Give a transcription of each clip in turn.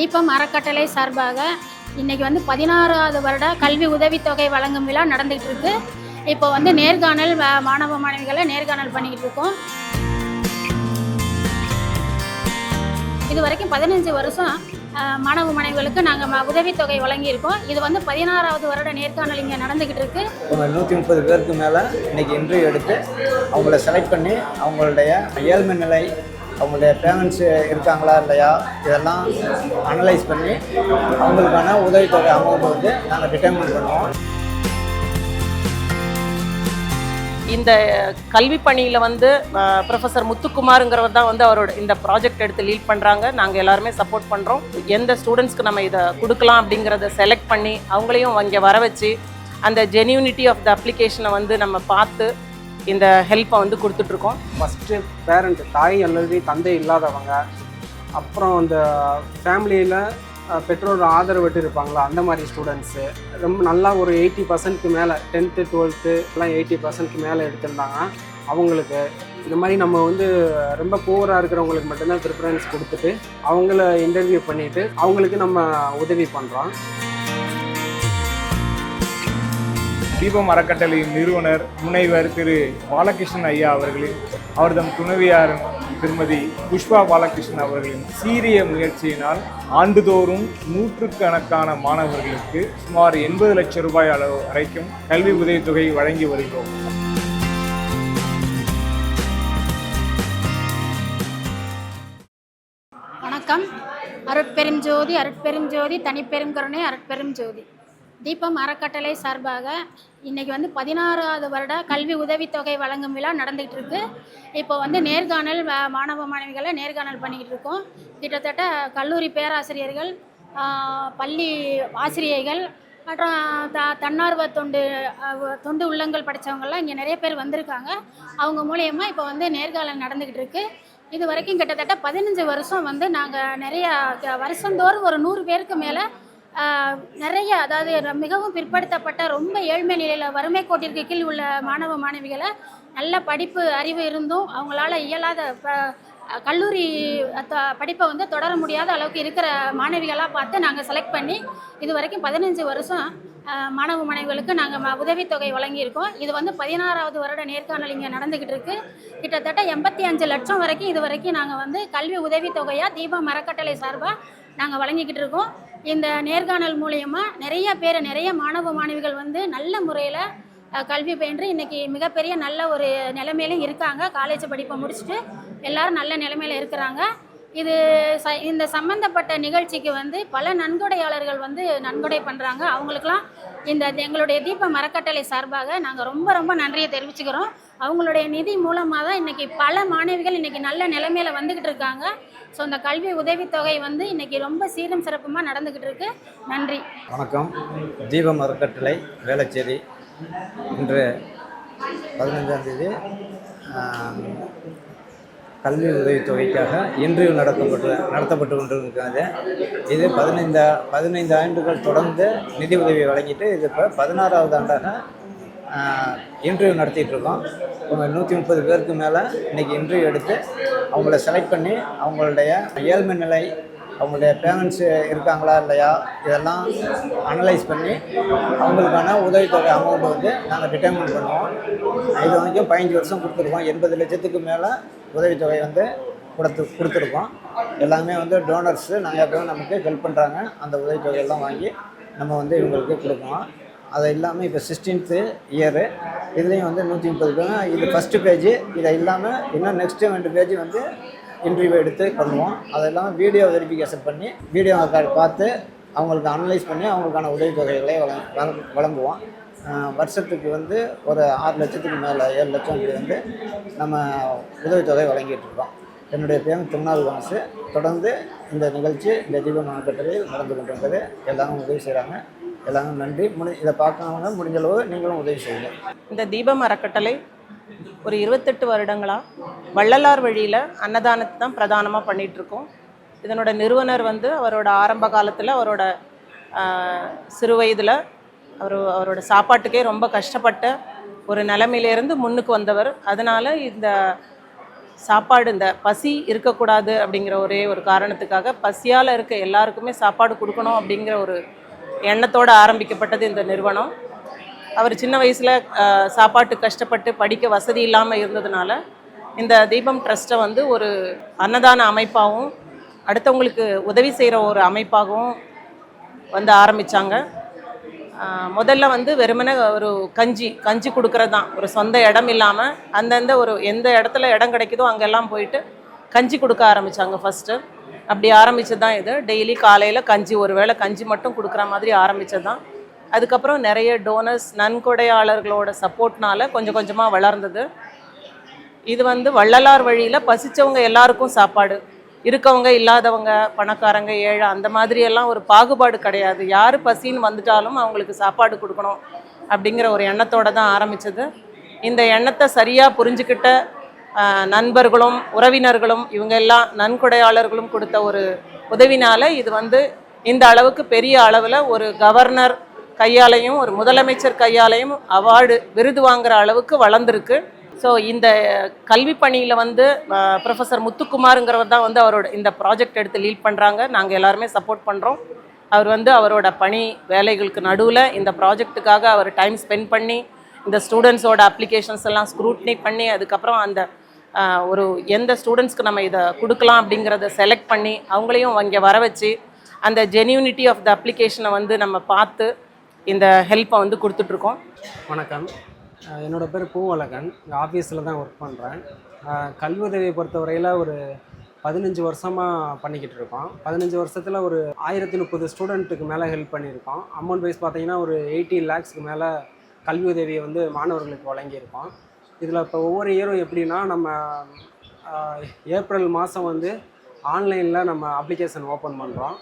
தீபம் அறக்கட்டளை சார்பாக இன்னைக்கு வந்து பதினாறாவது வருட கல்வி உதவித்தொகை வழங்கும் விழா நடந்துகிட்டு இருக்கு இப்போ வந்து நேர்காணல் வ- மாணவ மாணவிகளை நேர்காணல் பண்ணிக்கிட்டு இருக்கோம் இது வரைக்கும் பதினஞ்சு வருஷம் மாணவ மாணவிகளுக்கு நாங்கள் உதவித்தொகை வழங்கியிருக்கோம். இது வந்து பதினாறாவது வருட நேர்காணல் இங்கே நடந்துக்கிட்டு இருக்கு நூற்றி முப்பது பேருக்கு மேலே இன்னைக்கு இன்டர்வியூ எடுத்து அவங்கள செலக்ட் பண்ணி அவங்களுடைய ஏழ்மை நிலை அவங்களுடைய பேமெண்ட்ஸ் இருக்காங்களா இல்லையா இதெல்லாம் அனலைஸ் பண்ணி அவங்களுக்கான உதவித்தொகை அமௌண்ட் வந்து நாங்கள் டிட்டர்மின் பண்ணுவோம். இந்த கல்வி பணியில் வந்து ப்ரொஃபஸர் முத்துக்குமாருங்கிறவர் தான் வந்து அவரோட இந்த ப்ராஜெக்ட் எடுத்து லீட் பண்ணுறாங்க நாங்கள் எல்லாருமே சப்போர்ட் பண்ணுறோம் எந்த ஸ்டூடெண்ட்ஸ்க்கு நம்ம இதை கொடுக்கலாம் அப்படிங்கிறத செலக்ட் பண்ணி அவங்களையும் இங்கே வர வச்சு அந்த ஜென்யூனிட்டி ஆஃப் த அப்ளிகேஷனை வந்து நம்ம பார்த்து இந்த ஹெல்ப்பை வந்து கொடுத்துட்ருக்கோம். ஃபஸ்ட்டு பேரண்ட் தாய் அல்லது தந்தை இல்லாதவங்க அப்புறம் அந்த ஃபேமிலியில் பெற்றோர் ஆதரவட்டு இருப்பாங்களா அந்த மாதிரி ஸ்டூடெண்ட்ஸு ரொம்ப நல்லா ஒரு எயிட்டி பர்சன்ட்க்கு மேலே டென்த்து டுவெல்த்து எல்லாம் எயிட்டி பர்சன்ட்க்கு மேலே எடுத்திருந்தாங்க அவங்களுக்கு இந்த மாதிரி நம்ம வந்து ரொம்ப புவராக இருக்கிறவங்களுக்கு மட்டும்தான் ப்ரிஃபரன்ஸ் கொடுத்துட்டு அவங்கள இன்டர்வியூ பண்ணிவிட்டு அவங்களுக்கு நம்ம உதவி பண்ணுறோம் தீபம் அறக்கட்டளையின் நிறுவனர் முனைவர் திரு பாலகிருஷ்ணன் ஐயா அவர்களின் அவர்தம் துணைவியார் திருமதி புஷ்பா பாலகிருஷ்ணன் அவர்களின் சீரிய முயற்சியினால் ஆண்டுதோறும் நூற்றுக்கணக்கான மாணவர்களுக்கு சுமார் எண்பது லட்சம் ரூபாய் அளவு வரைக்கும் கல்வி உதவித்தொகை வழங்கி வருகிறோம். வணக்கம். அருட்பெரும் ஜோதி அருட்பெரும் ஜோதி தனிப்பெரும் கருணை அருட்பெரும் ஜோதி தீபம் அறக்கட்டளை சார்பாக இன்றைக்கி வந்து பதினாறாவது வருட கல்வி உதவித்தொகை வழங்கும் விழா நடந்துகிட்டு இருக்கு. இப்போ வந்து நேர்காணல் வ- மாணவ மாணவிகளை நேர்காணல் பண்ணிக்கிட்டு இருக்கோம். கிட்டத்தட்ட கல்லூரி பேராசிரியர்கள் பள்ளி ஆசிரியைகள் மற்றும் த தன்னார்வ தொண்டு தொண்டு உள்ளங்கள் படித்தவங்கெல்லாம் இங்கே நிறைய பேர் வந்திருக்காங்க. அவங்க மூலயமா இப்போ வந்து நேர்காணல் நடந்துக்கிட்டு இருக்கு. இது வரைக்கும் கிட்டத்தட்ட பதினஞ்சு வருஷம் வந்து நாங்கள் நிறையா வருஷந்தோறும் ஒரு நூறு பேருக்கு மேலே நிறைய அதாவது மிகவும் பிற்படுத்தப்பட்ட ரொம்ப ஏழ்மை நிலையில் வறுமை கோட்டிற்கு கீழ் உள்ள மாணவ மாணவிகளை நல்ல படிப்பு அறிவு இருந்தும் அவங்களால இயலாத ப- கல்லூரி த- படிப்பை வந்து தொடர முடியாத அளவுக்கு இருக்கிற மாணவிகளாக பார்த்து நாங்கள் செலக்ட் பண்ணி இது வரைக்கும் பதினஞ்சு வருஷம் மாணவ மாணவிகளுக்கு நாங்கள் உதவித்தொகை வழங்கியிருக்கோம். இது வந்து பதினாறாவது வருட நேர்காணல் இங்கே நடந்துக்கிட்டு இருக்கு. கிட்டத்தட்ட எண்பத்தி அஞ்சு லட்சம் வரைக்கும் இது வரைக்கும் நாங்கள் வந்து கல்வி உதவித்தொகையாக தீபம் மரக்கட்டளை சார்பாக நாங்கள் வழங்கிக்கிட்டு இருக்கோம். இந்த நேர்காணல் மூலயமா நிறைய பேர் நிறைய மாணவ மாணவிகள் வந்து நல்ல முறையில் கல்வி பயின்று இன்னைக்கு மிகப்பெரிய நல்ல ஒரு நிலைமையிலும் இருக்காங்க. காலேஜ் படிப்பை முடிச்சுட்டு எல்லாரும் நல்ல நிலைமையில இருக்கிறாங்க. இது ச இந்த சம்மந்தப்பட்ட நிகழ்ச்சிக்கு வந்து பல நன்கொடையாளர்கள் வந்து நன்கொடை பண்ணுறாங்க அவங்களுக்கெல்லாம் இந்த எங்களுடைய தீப மரக்கட்டளை சார்பாக நாங்கள் ரொம்ப ரொம்ப நன்றியை தெரிவிச்சுக்கிறோம். அவங்களுடைய நிதி மூலமாக தான் இன்றைக்கி பல மாணவிகள் இன்றைக்கி நல்ல நிலைமையில வந்துக்கிட்டு இருக்காங்க. ஸோ இந்த கல்வி உதவித்தொகை வந்து இன்றைக்கி ரொம்ப சீரும் சிறப்புமாக நடந்துக்கிட்டு இருக்கு நன்றி. வணக்கம். தீபம் அறக்கட்டளை வேளச்சேரி. இன்று பதினஞ்சாம் தேதி கல்வி உதவித்தொகைக்காக இன்டர்வியூ நடத்தப்பட்டு நடத்தப்பட்டு கொண்டிருக்கிறது. இது பதினைந்து பதினைந்து ஆண்டுகள் தொடர்ந்து நிதி உதவி வழங்கிட்டு இது இப்போ பதினாறாவது ஆண்டாக இன்டர்வியூ நடத்திட்டு இருக்கோம் நூற்றி முப்பது பேருக்கு மேலே இன்றைக்கி இன்டர்வியூ எடுத்து அவங்கள செலக்ட் பண்ணி அவங்களுடைய ஏழ்மை நிலை அவங்களுடைய பேரண்ட்ஸு இருக்காங்களா இல்லையா இதெல்லாம் அனலைஸ் பண்ணி அவங்களுக்கான உதவித்தொகை அமௌண்ட் வந்து நாங்கள் டிட்டர்மின் பண்ணுவோம். இது வரைக்கும் பதினஞ்சு வருஷம் கொடுத்துருக்கோம். எண்பது லட்சத்துக்கு மேலே உதவித்தொகை வந்து கொடுத்து கொடுத்துருக்கோம். எல்லாமே வந்து டோனர்ஸு நிறையா பேர் நமக்கு ஹெல்ப் பண்ணுறாங்க அந்த உதவித்தொகையெல்லாம் வாங்கி நம்ம வந்து இவங்களுக்கு கொடுக்கணும். அது இல்லாமல் இப்போ சிக்ஸ்டீன்த்து இயரு இதுலேயும் வந்து நூற்றி முப்பது பேர். இது ஃபஸ்ட்டு பேஜ் இதை இல்லாமல் இன்னும் நெக்ஸ்ட்டு ரெண்டு பேஜ் வந்து இன்டர்வியூ எடுத்து பண்ணுவோம். அது இல்லாமல் வீடியோ வெரிஃபிகேஷன் பண்ணி வீடியோ பார்த்து அவங்களுக்கு அனலைஸ் பண்ணி அவங்களுக்கான உதவித்தொகைகளை வழங்க வழங்க- வழங்குவோம். வருஷத்துக்கு வந்து ஒரு ஆறு லட்சத்துக்கு மேலே ஏழு லட்சம் இப்படி வந்து நம்ம உதவித்தொகை வழங்கிட்டு இருக்கோம். என்னுடைய பேர் திருநாள் வாசு. தொடர்ந்து இந்த நிகழ்ச்சி இந்த தீப மாவட்டத்தில் நடந்து கொண்டிருக்கிறது. எல்லாரும் உதவி செய்கிறாங்க எல்லாரும் நன்றி. முடி இதை பார்க்கறவங்க முடிஞ்ச அளவு நீங்களும் உதவி செய்யுங்க. இந்த தீபம் அறக்கட்டளை ஒரு இருபத்தெட்டு வருடங்களாக வள்ளலார் வழியில் அன்னதானத்தை தான் பிரதானமாக பண்ணிகிட்ருக்கோம் இதனோட நிறுவனர் வந்து அவரோட ஆரம்ப காலத்தில் அவரோட சிறு வயதில் அவர் அவரோட சாப்பாட்டுக்கே ரொம்ப கஷ்டப்பட்ட ஒரு நிலமையிலேருந்து முன்னுக்கு வந்தவர். அதனால் இந்த சாப்பாடு இந்த பசி இருக்கக்கூடாது அப்படிங்கிற ஒரே ஒரு காரணத்துக்காக பசியால் இருக்க எல்லாருக்குமே சாப்பாடு கொடுக்கணும் அப்படிங்கிற ஒரு எண்ணத்தோடு ஆரம்பிக்கப்பட்டது இந்த நிறுவனம். அவர் சின்ன வயசில் சாப்பாட்டு கஷ்டப்பட்டு படிக்க வசதி இல்லாமல் இருந்ததுனால இந்த தீபம் ட்ரஸ்ட்டை வந்து ஒரு அன்னதான அமைப்பாகவும் அடுத்தவங்களுக்கு உதவி செய்கிற ஒரு அமைப்பாகவும் வந்து ஆரம்பித்தாங்க முதல்ல வந்து வெறுமனே ஒரு கஞ்சி கஞ்சி கொடுக்கறது தான். ஒரு சொந்த இடம் இல்லாமல் அந்தந்த ஒரு எந்த இடத்துல இடம் கிடைக்குதோ அங்கெல்லாம் போயிட்டு கஞ்சி கொடுக்க ஆரம்பித்தாங்க ஃபஸ்ட்டு அப்படி ஆரம்பிச்சது தான் இது. டெய்லி காலையில் கஞ்சி ஒரு வேளை கஞ்சி மட்டும் கொடுக்குற மாதிரி ஆரம்பித்தது தான் அதுக்கப்புறம் நிறைய டோனர்ஸ் நன்கொடையாளர்களோட சப்போர்ட்னால கொஞ்சம் கொஞ்சமாக வளர்ந்தது. இது வந்து வள்ளலார் வழியில் பசித்தவங்க எல்லாருக்கும் சாப்பாடு. இருக்கவங்க இல்லாதவங்க பணக்காரங்க ஏழை அந்த மாதிரியெல்லாம் ஒரு பாகுபாடு கிடையாது. யார் பசின்னு வந்துட்டாலும் அவங்களுக்கு சாப்பாடு கொடுக்கணும் அப்படிங்கிற ஒரு எண்ணத்தோடு தான் ஆரம்பித்தது இந்த எண்ணத்தை சரியாக புரிஞ்சுக்கிட்ட நண்பர்களும் உறவினர்களும் இவங்க எல்லாம் நன்கொடையாளர்களும் கொடுத்த ஒரு உதவினால இது வந்து இந்த அளவுக்கு பெரிய அளவில் ஒரு கவர்னர் கையாலையும் ஒரு முதலமைச்சர் கையாலையும் அவார்டு விருது வாங்குற அளவுக்கு வளர்ந்துருக்கு. ஸோ இந்த கல்வி பணியில் வந்து ப்ரொஃபஸர் முத்துக்குமாருங்கிறவர் தான் வந்து அவரோட இந்த ப்ராஜெக்ட் எடுத்து லீட் பண்ணுறாங்க நாங்கள் எல்லாருமே சப்போர்ட் பண்ணுறோம் அவர் வந்து அவரோட பணி வேலைகளுக்கு நடுவில் இந்த ப்ராஜெக்ட்டுக்காக அவர் டைம் ஸ்பெண்ட் பண்ணி இந்த ஸ்டூடெண்ட்ஸோட அப்ளிகேஷன்ஸ் எல்லாம் ஸ்க்ரூட்னி பண்ணி அதுக்கப்புறம் அந்த ஒரு எந்த ஸ்டூடெண்ட்ஸ்க்கு நம்ம இதை கொடுக்கலாம் அப்படிங்கிறத செலக்ட் பண்ணி அவங்களையும் இங்கே வர வச்சு அந்த ஜென்யூனிட்டி ஆஃப் த அப்ளிகேஷனை வந்து நம்ம பார்த்து இந்த ஹெல்ப்பை வந்து கொடுத்துட்ருக்கோம். வணக்கம். என்னோடய என்னோட பேர் பூவழகன். இங்கே ஆஃபீஸில் தான் ஒர்க் பண்ணுறேன் கல்வி உதவியை பொறுத்தவரையில் ஒரு பதினஞ்சு வருஷமாக பண்ணிக்கிட்டு இருக்கோம். பதினஞ்சு வருஷத்தில் ஒரு ஆயிரத்தி முப்பது ஸ்டூடெண்ட்டுக்கு மேலே ஹெல்ப் பண்ணியிருக்கோம். அமௌண்ட் வைஸ் பார்த்தீங்கன்னா ஒரு எயிட்டி லேக்ஸ்க்கு மேலே கல்வி உதவியை வந்து மாணவர்களுக்கு வழங்கியிருக்கோம். இதில் இப்போ ஒவ்வொரு இயரும் எப்படின்னா நம்ம ஏப்ரல் மாதம் வந்து ஆன்லைனில் நம்ம அப்ளிகேஷன் ஓப்பன் பண்ணுறோம்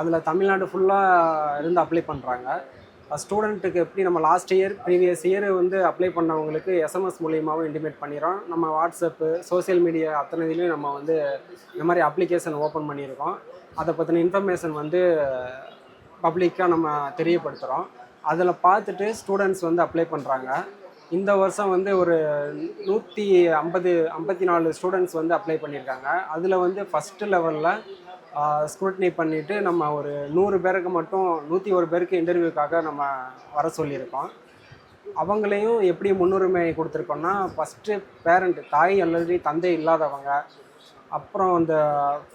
அதில் தமிழ்நாடு ஃபுல்லாக இருந்து அப்ளை பண்ணுறாங்க ஸ்டூடெண்ட்டுக்கு எப்படி நம்ம லாஸ்ட் இயர் ப்ரீவியஸ் இயர் வந்து அப்ளை பண்ணவங்களுக்கு எஸ்எம்எஸ் மூலியமாகவும் இன்டிமேட் பண்ணிடுறோம். நம்ம வாட்ஸ்அப்பு சோஷியல் மீடியா அத்தனை இதுலேயும் நம்ம வந்து இந்த மாதிரி அப்ளிகேஷன் ஓப்பன் பண்ணியிருக்கோம். அதை பற்றின இன்ஃபர்மேஷன் வந்து பப்ளிக்காக நம்ம தெரியப்படுத்துகிறோம் அதில் பார்த்துட்டு ஸ்டூடெண்ட்ஸ் வந்து அப்ளை பண்ணுறாங்க இந்த வருஷம் வந்து ஒரு நூற்றி ஐம்பது ஐம்பத்தி நாலு ஸ்டூடெண்ட்ஸ் வந்து அப்ளை பண்ணியிருக்காங்க. அதில் வந்து ஃபஸ்ட்டு லெவலில் ஸ்க்ரூட்னி பண்ணிவிட்டு நம்ம ஒரு நூறு பேருக்கு மட்டும் நூற்றி ஒரு பேருக்கு இன்டர்வியூக்காக நம்ம வர சொல்லியிருக்கோம். அவங்களையும் எப்படி முன்னுரிமை கொடுத்துருக்கோம்னா ஃபஸ்ட்டு பேரண்ட் தாய் அல்லது தந்தை இல்லாதவங்க அப்புறம் அந்த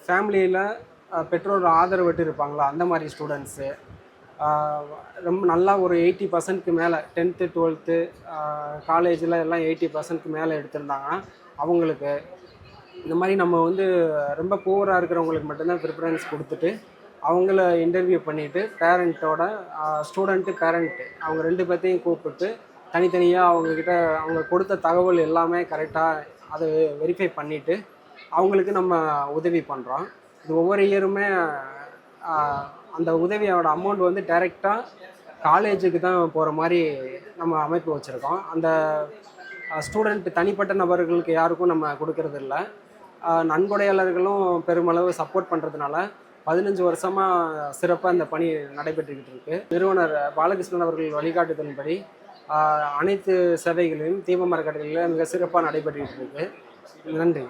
ஃபேமிலியில் பெற்றோர் ஆதரவட்டு இருப்பாங்களா அந்த மாதிரி ஸ்டூடெண்ட்ஸு ரொம்ப நல்லா ஒரு எயிட்டி பர்சன்ட்க்கு மேலே டென்த்து டுவெல்த்து காலேஜில் எல்லாம் எயிட்டி பர்சன்ட்க்கு மேலே எடுத்திருந்தாங்கன்னா அவங்களுக்கு இந்த மாதிரி நம்ம வந்து ரொம்ப புவராக இருக்கிறவங்களுக்கு மட்டும்தான் ப்ரிஃபரன்ஸ் கொடுத்துட்டு அவங்கள இன்டர்வியூ பண்ணிவிட்டு பேரண்ட்டோட ஸ்டூடெண்ட்டு பேரண்ட்டு அவங்க ரெண்டு பேர்த்தையும் கூப்பிட்டு தனித்தனியாக அவங்கக்கிட்ட அவங்க கொடுத்த தகவல் எல்லாமே கரெக்டாக அதை வெரிஃபை பண்ணிவிட்டு அவங்களுக்கு நம்ம உதவி பண்ணுறோம் இது ஒவ்வொரு இயருமே அந்த உதவியோட அமௌண்ட் வந்து டைரெக்டாக காலேஜுக்கு தான் போகிற மாதிரி நம்ம அமைப்பு வச்சுருக்கோம். அந்த ஸ்டூடெண்ட் தனிப்பட்ட நபர்களுக்கு யாருக்கும் நம்ம கொடுக்கறது இல்லை நன்கொடையாளர்களும் பெருமளவு சப்போர்ட் பண்ணுறதுனால பதினஞ்சு வருஷமாக சிறப்பாக இந்த பணி நடைபெற்றுக்கிட்டு இருக்கு. நிறுவனர் பாலகிருஷ்ணன் அவர்கள் வழிகாட்டுதலின்படி அனைத்து சேவைகளையும் தீபமரக்கடைகளில் மிக சிறப்பாக நடைபெற்றுக்கிட்டு இருக்கு. நன்றி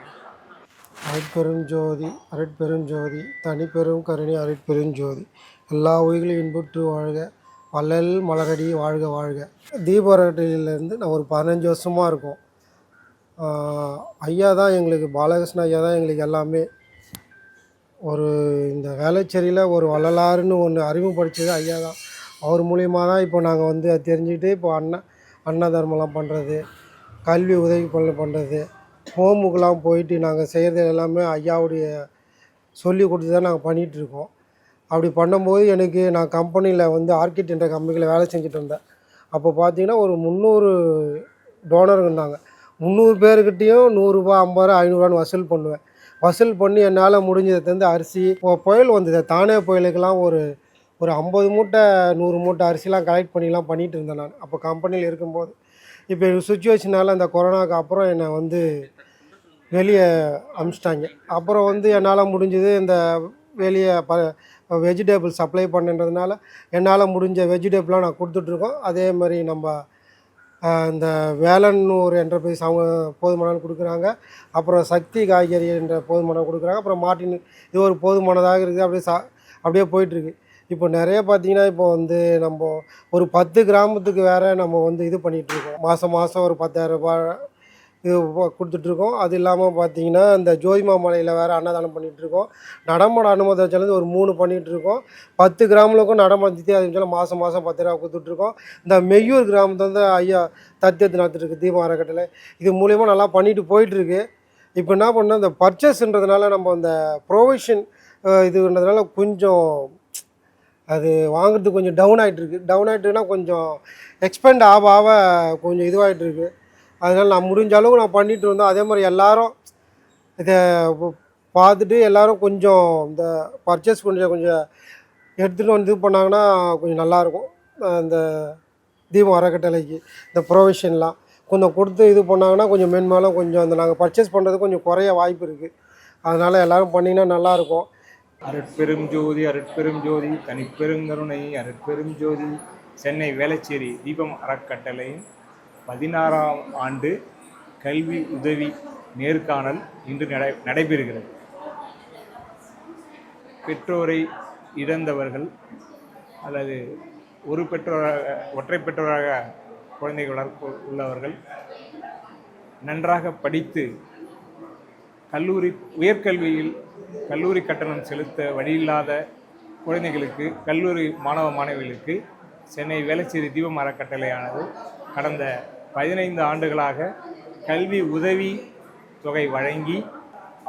அருட்பெருஞ்சோதி அருட்பெருஞ்சோதி தனிப்பெரும் கருணை அருட்பெருஞ்சோதி எல்லா உயிர்களையும் இன்புற்று வாழ்க வள்ளல் மலரடி வாழ்க வாழ்க. தீபரட்டையிலேருந்து நான் ஒரு பதினஞ்சு வருஷமாக இருக்கும். ஐயா தான் எங்களுக்கு பாலகிருஷ்ண ஐயா தான் எங்களுக்கு எல்லாமே. ஒரு இந்த வேலைச்சேரியில் ஒரு வள்ளலாருன்னு ஒன்று அறிமுகப்படுத்தது ஐயா தான். அவர் மூலியமாக தான் இப்போ நாங்கள் வந்து அதை தெரிஞ்சுக்கிட்டு இப்போ அண்ணா அன்னதர்மலாம் பண்ணுறது கல்வி உதவி பண்ண பண்ணுறது ஹோமுக்கெலாம் போயிட்டு நாங்கள் செய்கிறது எல்லாமே ஐயாவுடைய சொல்லி கொடுத்து தான் நாங்கள் பண்ணிகிட்ருக்கோம் அப்படி பண்ணும்போது எனக்கு நான் கம்பெனியில் வந்து ஆர்கிட் என்ற கம்பெனியில் வேலை செஞ்சுட்டு இருந்தேன். அப்போ பார்த்தீங்கன்னா ஒரு முந்நூறு டோனர் இருந்தாங்க. முந்நூறு பேர்கிட்டையும் நூறுரூபா ஐம்பது ரூபா ஐநூறுரூவான்னு வசூல் பண்ணுவேன். வசூல் பண்ணி என்னால் முடிஞ்சதை தந்து அரிசி இப்போ புயல் வந்தது. தானே புயலுக்கெல்லாம் ஒரு ஒரு ஐம்பது மூட்டை நூறு மூட்டை அரிசிலாம் கலெக்ட் பண்ணிலாம் பண்ணிகிட்டு இருந்தேன் நான். அப்போ கம்பெனியில் இருக்கும்போது. இப்போ சுச்சுவேஷனால் அந்த கொரோனாவுக்கு அப்புறம் என்னை வந்து வெளியே அனுப்பிச்சிட்டாங்க அப்புறம் வந்து என்னால் முடிஞ்சது இந்த வெளியே ப வெஜிடபிள் சப்ளை பண்ணுன்றதுனால என்னால் முடிஞ்ச வெஜிடபிளாக நான் கொடுத்துட்ருக்கோம் அதே மாதிரி நம்ம இந்த வேலன் ஒரு என்டர்பிரைஸ் அவங்க போதுமானது கொடுக்குறாங்க. அப்புறம் சக்தி காய்கறி என்ற போதுமானம் கொடுக்குறாங்க. அப்புறம் மாட்டின் இது ஒரு போதுமானதாக இருக்குது. அப்படியே சா அப்படியே போயிட்டுருக்கு. இப்போ நிறைய பார்த்தீங்கன்னா இப்போ வந்து நம்ம ஒரு பத்து கிராமத்துக்கு வேறு நம்ம வந்து இது பண்ணிகிட்டு இருக்கோம். மாதம் மாதம் ஒரு பத்தாயிரம் ரூபாய் இது கொடுத்துட்ருக்கோம். அது இல்லாமல் பார்த்தீங்கன்னா இந்த ஜோதிமா மலையில் வேறு அன்னதானம் பண்ணிகிட்ருக்கோம் நடமாட அனுமதி ஒரு மூணு பண்ணிகிட்ருக்கோம் பத்து கிராமங்களுக்கும் நடமாட சொல்ல மாதம் மாதம் பத்து ரூபா கொடுத்துட்ருக்கோம். இந்த மெய்யூர் கிராமத்தில் வந்து ஐயா தத்தியத்து நடத்திட்டுருக்கு தீபம் அறக்கட்டளை. இது மூலயமா நல்லா பண்ணிட்டு போயிட்டுருக்கு இப்போ என்ன பண்ணால் இந்த பர்ச்சேஸ்ன்றதுனால நம்ம அந்த ப்ரொவிஷன் இதுன்றதுனால கொஞ்சம் அது வாங்குறதுக்கு கொஞ்சம் டவுன் ஆகிட்டுருக்கு டவுன் ஆகிட்டுனா கொஞ்சம் எக்ஸ்பெண்ட் ஆக ஆக கொஞ்சம் இதுவாகிட்டுருக்கு அதனால் நான் முடிஞ்ச அளவு நான் பண்ணிட்டு இருந்தோம் அதே மாதிரி எல்லாரும் இதை பார்த்துட்டு எல்லாரும் கொஞ்சம் இந்த பர்ச்சேஸ் கொஞ்சம் கொஞ்சம் எடுத்துகிட்டு வந்து இது பண்ணாங்கன்னா கொஞ்சம் நல்லாயிருக்கும் இந்த தீபம் அறக்கட்டளைக்கு இந்த ப்ரொவிஷன்லாம் கொஞ்சம் கொடுத்து இது பண்ணாங்கன்னா கொஞ்சம் மென்மேலும் கொஞ்சம் அந்த நாங்கள் பர்ச்சேஸ் பண்ணுறது கொஞ்சம் குறைய வாய்ப்பு இருக்குது அதனால் எல்லோரும் பண்ணிங்கன்னா நல்லாயிருக்கும் அருட்பெரும் ஜோதி அருட்பெரும் ஜோதி தனிப்பெருங்கருணை அருட்பெரும் ஜோதி சென்னை வேளச்சேரி தீபம் அறக்கட்டளையின் பதினாறாம் ஆண்டு கல்வி உதவி நேர்காணல் இன்று நடை நடைபெறுகிறது. பெற்றோரை இழந்தவர்கள் அல்லது ஒரு பெற்றோராக ஒற்றை பெற்றோராக குழந்தைகள் வளர்ப்பு உள்ளவர்கள் நன்றாக படித்து கல்லூரி உயர்கல்வியில் கல்லூரி கட்டணம் செலுத்த வழியில்லாத குழந்தைகளுக்கு கல்லூரி மாணவ மாணவிகளுக்கு சென்னை வேளச்சேரி தீபம் அறக்கட்டளையானது கடந்த பதினைந்து ஆண்டுகளாக கல்வி உதவி தொகை வழங்கி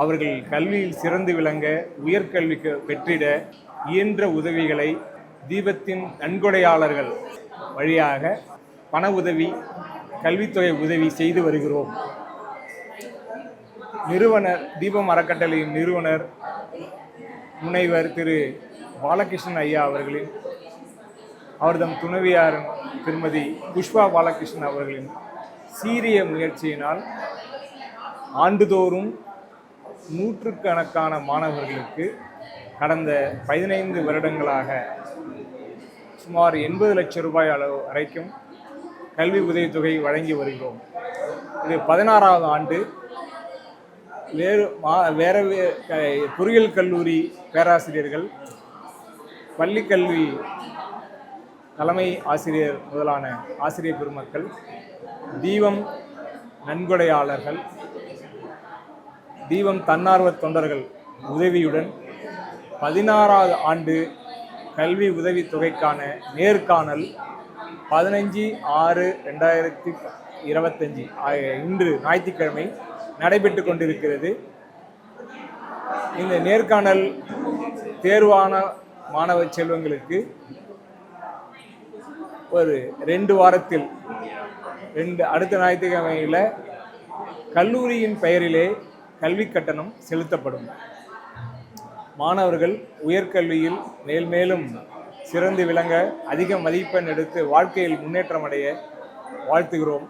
அவர்கள் கல்வியில் சிறந்து விளங்க உயர்கல்விக்கு பெற்றிட இயன்ற உதவிகளை தீபத்தின் நன்கொடையாளர்கள் வழியாக பண உதவி கல்வித்தொகை உதவி செய்து வருகிறோம். நிறுவனர் தீபம் அறக்கட்டளையின் நிறுவனர் முனைவர் திரு. பாலகிருஷ்ணன் ஐயா அவர்களின் அவர்தம் துணைவியாரின் திருமதி புஷ்பா பாலகிருஷ்ணன் அவர்களின் சீரிய முயற்சியினால் ஆண்டுதோறும் நூற்றுக்கணக்கான மாணவர்களுக்கு கடந்த பதினைந்து வருடங்களாக சுமார் எண்பது லட்சம் ரூபாய் அளவு வரைக்கும் கல்வி உதவித்தொகை வழங்கி வருகிறோம். இது பதினாறாவது ஆண்டு. வேறு மா வேற வே- பொறியியல் கல்லூரி பேராசிரியர்கள் பள்ளிக்கல்வி தலைமை ஆசிரியர் முதலான ஆசிரியர் பெருமக்கள் தீபம் நன்கொடையாளர்கள் தீபம் தன்னார்வ தொண்டர்கள் உதவியுடன் பதினாறாவது ஆண்டு கல்வி உதவித் தொகைக்கான நேர்காணல் பதினஞ்சு ஆறு ரெண்டாயிரத்தி இருபத்தஞ்சி இன்று ஞாயிற்றுக்கிழமை நடைபெற்று கொண்டிருக்கிறது. இந்த நேர்காணல் தேர்வான மாணவ செல்வங்களுக்கு ஒரு ரெண்டு வாரத்தில் ரெண்டு அடுத்த ஞாயிற்றுக்கிழமையில் கல்லூரியின் பெயரிலே கல்வி கட்டணம் செலுத்தப்படும். மாணவர்கள் உயர்கல்வியில் மேல் மேலும் சிறந்து விளங்க அதிக மதிப்பெண் எடுத்து வாழ்க்கையில் முன்னேற்றம் அடைய வாழ்த்துகிறோம்.